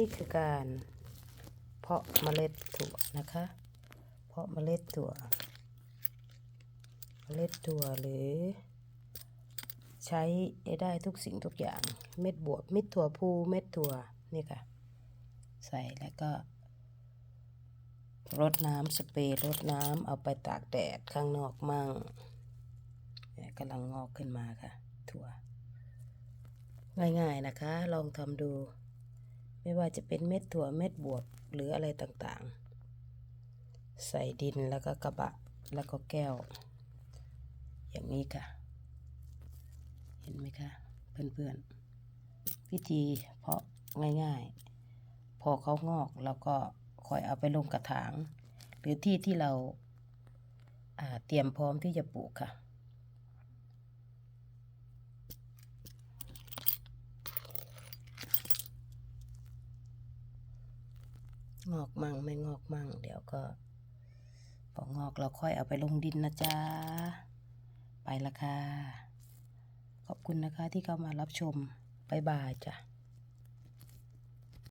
นี่คือการเพาะเมล็ดถั่วนะคะ เพาะเมล็ดถั่ว เมล็ดถั่วหรือ ใช้ได้ทุกสิ่งทุกอย่าง เม็ดบวบเม็ดถั่วพูเม็ดถั่วนี่ค่ะ ใส่แล้วก็รดน้ำสเปรย์รดน้ำเอาไปตากแดดข้างนอกมั่งกำลังงอกขึ้นมาค่ะ ถั่ว ง่ายๆนะคะ ลองทำดู ไม่ว่าจะเป็นเม็ดถั่วเม็ดบวบหรืออะไรต่างๆ ใส่ดินแล้วก็กระบะแล้วก็แก้ว อย่างนี้ค่ะ เห็นไหมคะเพื่อนๆ วิธีเพาะง่ายๆ พอเขางอกเราก็คอยเอาไปลงกระถาง หรือที่ที่เราเตรียมพร้อมที่จะปลูกค่ะ งอกมั่งไม่งอกมั่ง เดี๋ยวก็พองอกเราค่อยเอาไปลงดินนะจ๊ะ ไปละค่ะ ขอบคุณนะคะที่เข้ามารับชมบ๊ายบายจ้ะ